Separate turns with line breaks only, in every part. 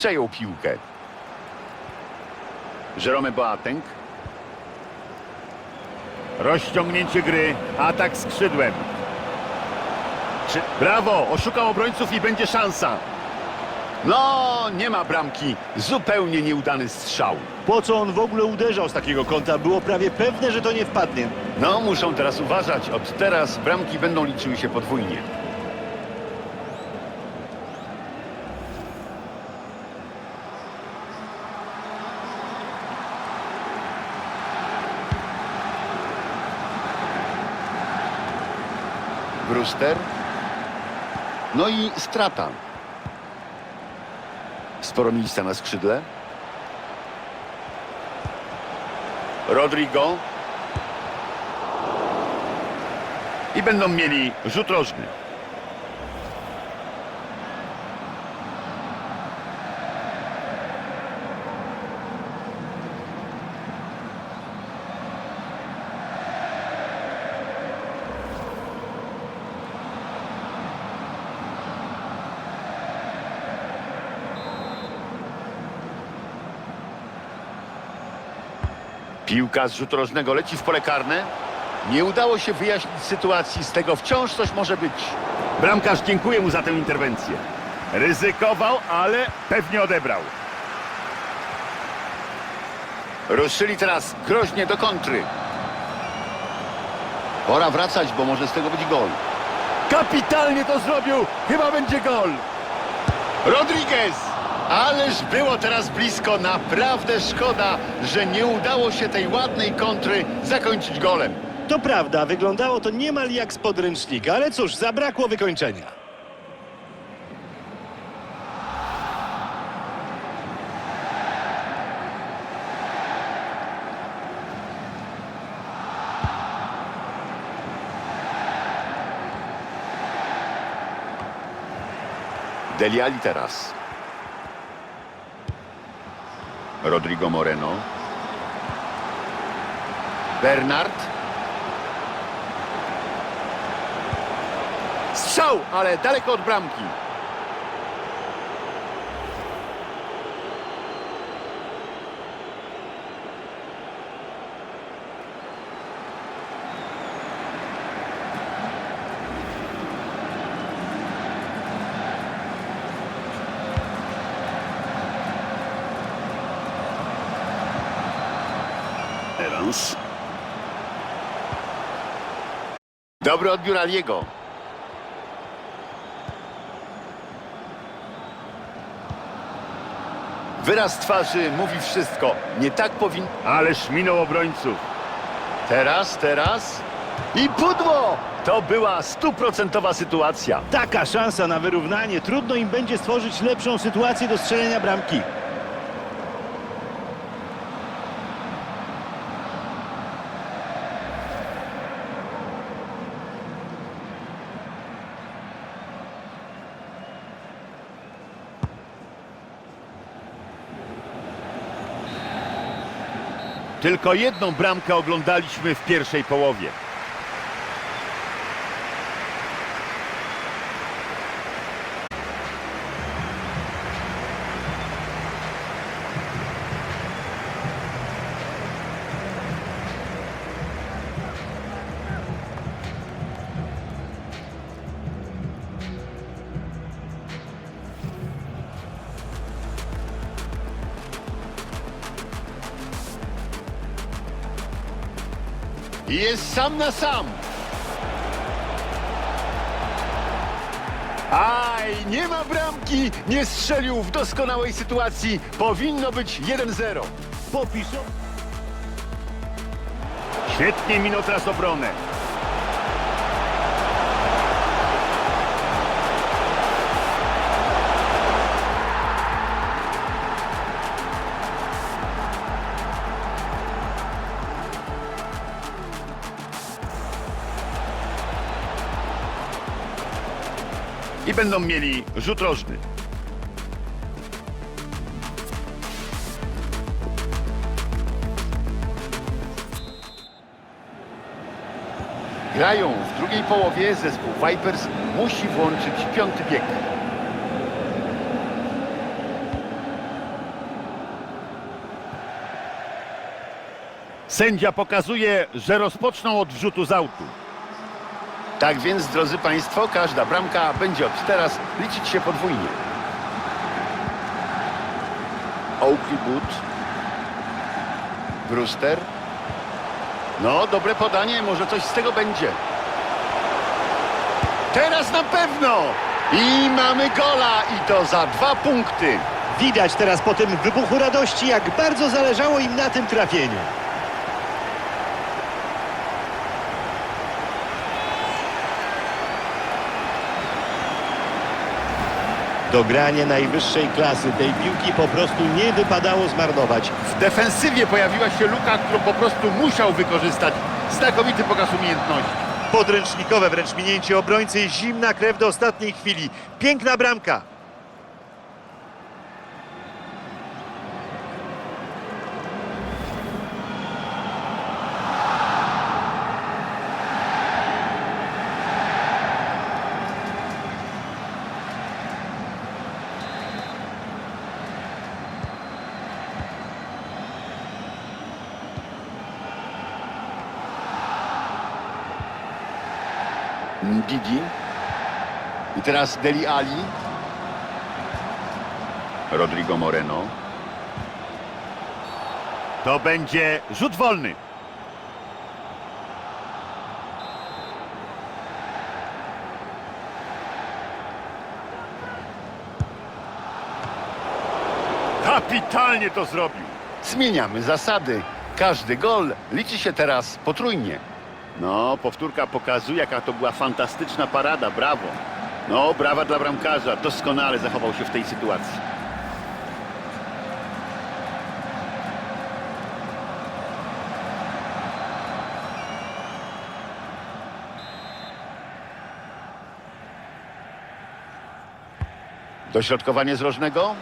przejął piłkę. Jerome Boateng.
Rozciągnięcie gry, atak skrzydłem.
Czy...
Brawo, oszukał obrońców i będzie szansa.
No, nie ma bramki. Zupełnie nieudany strzał.
Po co on w ogóle uderzał z takiego kąta? Było prawie pewne, że to nie wpadnie.
No, muszą teraz uważać. Od teraz bramki będą liczyły się podwójnie. Brewster. No i strata. Sporo miejsca na skrzydle. Rodrigo. I będą mieli rzut rożny. Piłka z rzutu rożnego leci w pole karne. Nie udało się wyjaśnić sytuacji, z tego wciąż coś może być.
Bramkarz dziękuję mu za tę interwencję. Ryzykował, ale pewnie odebrał.
Ruszyli teraz groźnie do kontry. Pora wracać, bo może z tego być gol.
Kapitalnie to zrobił! Chyba będzie gol!
Rodriguez! Ależ było teraz blisko. Naprawdę szkoda, że nie udało się tej ładnej kontry zakończyć golem.
To prawda, wyglądało to niemal jak z podręcznika, ale cóż, zabrakło wykończenia.
Deli Ali teraz. Rodrigo Moreno. Bernard. Strzał, ale daleko od bramki.
Evans.
Dobry odbiór Aliego. Wyraz twarzy mówi wszystko. Nie tak powin...
Ależ minął obrońców.
Teraz, teraz. I pudło! To była stuprocentowa sytuacja.
Taka szansa na wyrównanie. Trudno im będzie stworzyć lepszą sytuację do strzelenia bramki.
Tylko jedną bramkę oglądaliśmy w pierwszej połowie.
I jest sam na sam. Aj, nie ma bramki. Nie strzelił w doskonałej sytuacji. Powinno być 1-0.
Popiszą.
Świetnie minął teraz obronę.
i będą mieli rzut rożny. Grają w drugiej połowie, zespół Vipers musi włączyć piąty bieg.
Sędzia pokazuje, że rozpoczną od rzutu z autu.
Tak więc, drodzy Państwo, każda bramka będzie od teraz liczyć się podwójnie. Oakley Boot. Brewster. No, dobre podanie, może coś z tego będzie. Teraz na pewno! I mamy gola i to za dwa punkty.
Widać teraz po tym wybuchu radości, jak bardzo zależało im na tym trafieniu. Dogranie najwyższej klasy tej piłki po prostu nie wypadało zmarnować.
W defensywie pojawiła się luka, którą po prostu musiał wykorzystać. Znakomity pokaz umiejętności.
Podręcznikowe wręcz minięcie obrońcy i zimna krew do ostatniej chwili. Piękna bramka.
Didi. I teraz Deli Ali.
Rodrigo Moreno. To będzie rzut wolny. Kapitalnie to zrobił.
Zmieniamy zasady. Każdy gol liczy się teraz potrójnie.
No, powtórka pokazuje, jaka to była fantastyczna parada. Brawo. No, brawa dla bramkarza. Doskonale zachował się w tej sytuacji.
Dośrodkowanie z rożnego.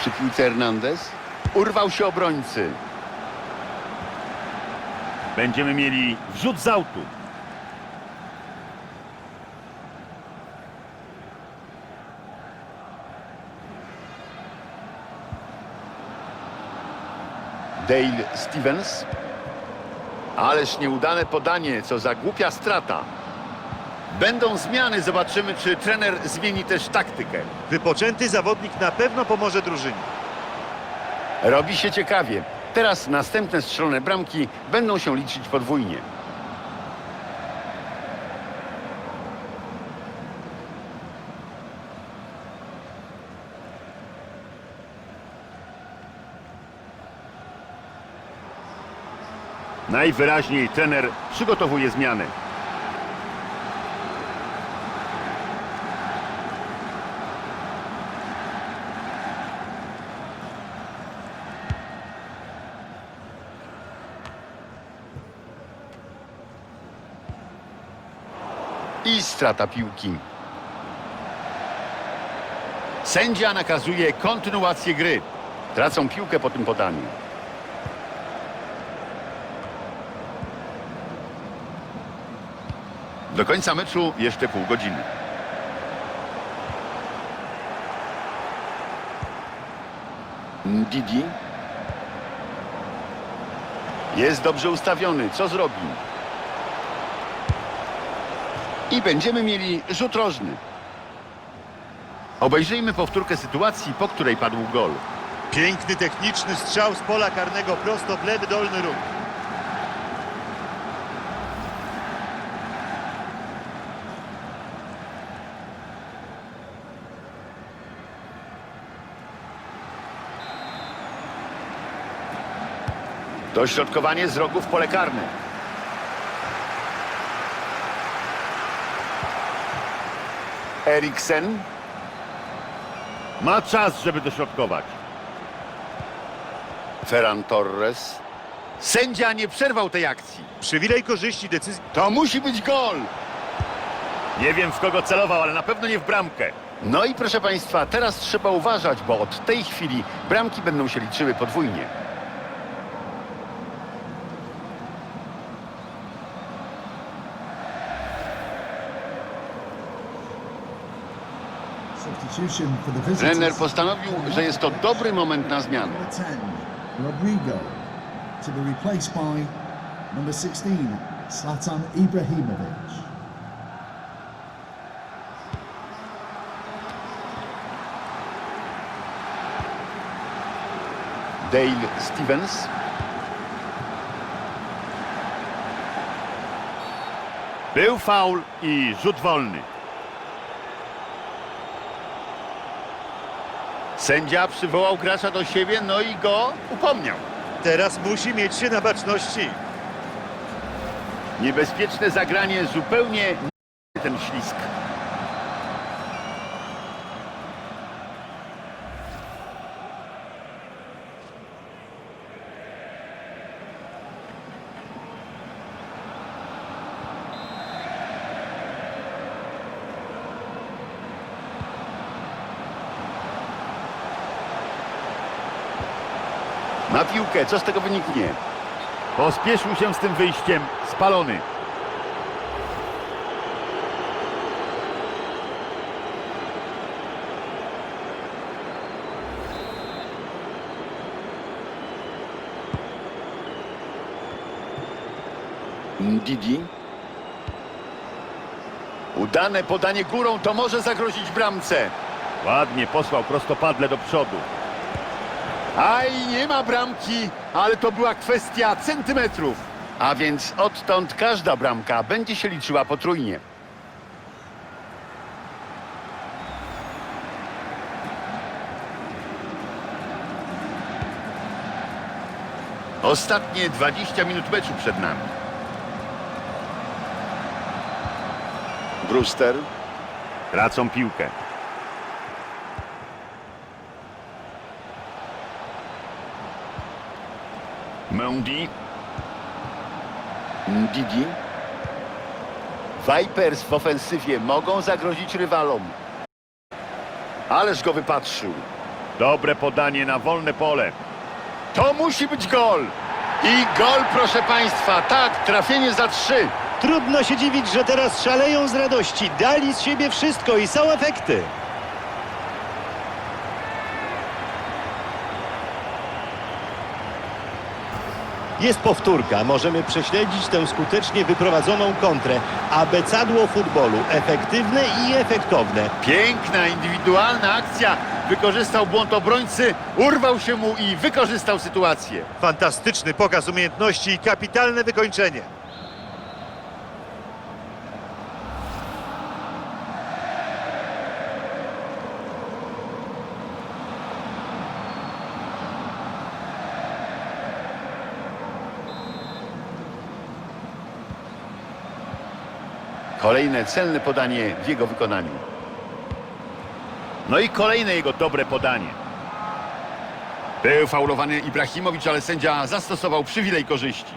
Przy piłce Hernandez. Urwał się obrońcy.
Będziemy mieli wrzut z autu.
Dale Stevens. Ależ nieudane podanie, co za głupia strata. Będą zmiany, zobaczymy, czy trener zmieni też taktykę.
Wypoczęty zawodnik na pewno pomoże drużynie.
Robi się ciekawie. Teraz następne strzelone bramki będą się liczyć podwójnie.
Najwyraźniej trener przygotowuje zmiany.
I strata piłki. Sędzia nakazuje kontynuację gry. Tracą piłkę po tym podaniu. Do końca meczu jeszcze pół godziny. Didi. Jest dobrze ustawiony. Co zrobi? I będziemy mieli rzut rożny. Obejrzyjmy powtórkę sytuacji, po której padł gol.
Piękny techniczny strzał z pola karnego prosto w lewy dolny róg.
Dośrodkowanie z rogu w pole karne. Eriksen.
Ma czas, żeby dośrodkować.
Ferran Torres. Sędzia nie przerwał tej akcji.
Przywilej korzyści decyzji.
To musi być gol.
Nie wiem, w kogo celował, ale na pewno nie w bramkę.
No i proszę Państwa, teraz trzeba uważać, bo od tej chwili bramki będą się liczyły podwójnie. Trener postanowił, że jest to dobry moment na zmianę.
Number 10, Rodrigo, to be replaced by number 16, Zlatan Ibrahimovic.
Dale Stevens.
Był faul i rzut wolny.
Sędzia przywołał gracza do siebie, no i go upomniał.
Teraz musi mieć się na baczności.
Niebezpieczne zagranie, zupełnie nie ten ślisk. Na piłkę, co z tego wyniknie?
Pospieszył się z tym wyjściem. Spalony.
Didi. Udane podanie górą to może zagrozić bramce.
Ładnie posłał prostopadle do przodu.
Aj, nie ma bramki, ale to była kwestia centymetrów. A więc odtąd każda bramka będzie się liczyła potrójnie. Ostatnie 20 minut meczu przed nami. Brewster,
Tracą piłkę.
Mendy, Ndidi. Vipers w ofensywie mogą zagrozić rywalom. Ależ go wypatrzył.
Dobre podanie na wolne pole.
To musi być gol. I gol, proszę Państwa. Tak, trafienie za trzy.
Trudno się dziwić, że teraz szaleją z radości. Dali z siebie wszystko i są efekty. Jest powtórka. Możemy prześledzić tę skutecznie wyprowadzoną kontrę. Abecadło futbolu. Efektywne i efektowne.
Piękna, indywidualna akcja. Wykorzystał błąd obrońcy, urwał się mu i wykorzystał sytuację.
Fantastyczny pokaz umiejętności i kapitalne wykończenie.
Kolejne celne podanie w jego wykonaniu.
No i kolejne jego dobre podanie.
Był faulowany Ibrahimowicz, ale sędzia zastosował przywilej korzyści.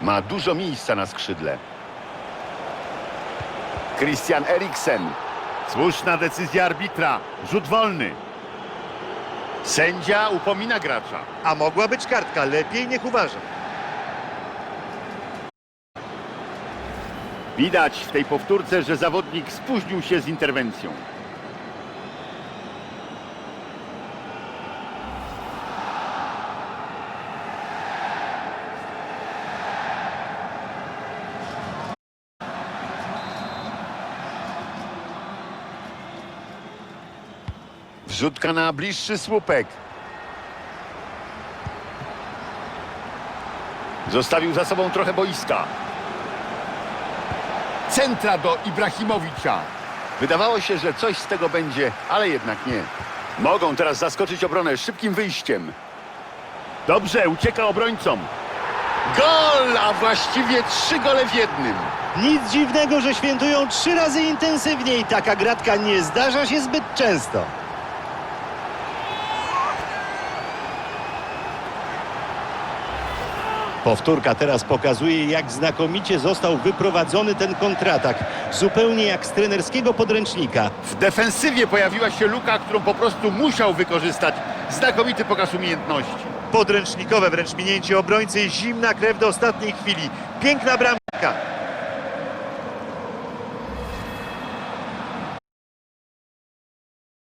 Ma dużo miejsca na skrzydle. Christian Eriksen.
Słuszna decyzja arbitra. Rzut wolny.
Sędzia upomina gracza.
A mogła być kartka. Lepiej niech uważa.
Widać w tej powtórce, że zawodnik spóźnił się z interwencją.
Wrzutka na bliższy słupek. Zostawił za sobą trochę boiska. Centra do Ibrahimowicza. Wydawało się, że coś z tego będzie, ale jednak nie. Mogą teraz zaskoczyć obronę szybkim wyjściem.
Dobrze, ucieka obrońcom.
Gol, a właściwie trzy gole w jednym.
Nic dziwnego, że świętują trzy razy intensywniej. Taka gratka nie zdarza się zbyt często. Powtórka teraz pokazuje, jak znakomicie został wyprowadzony ten kontratak. Zupełnie jak z trenerskiego podręcznika.
W defensywie pojawiła się luka, którą po prostu musiał wykorzystać. Znakomity pokaz umiejętności.
Podręcznikowe wręcz minięcie obrońcy zimna krew do ostatniej chwili. Piękna bramka.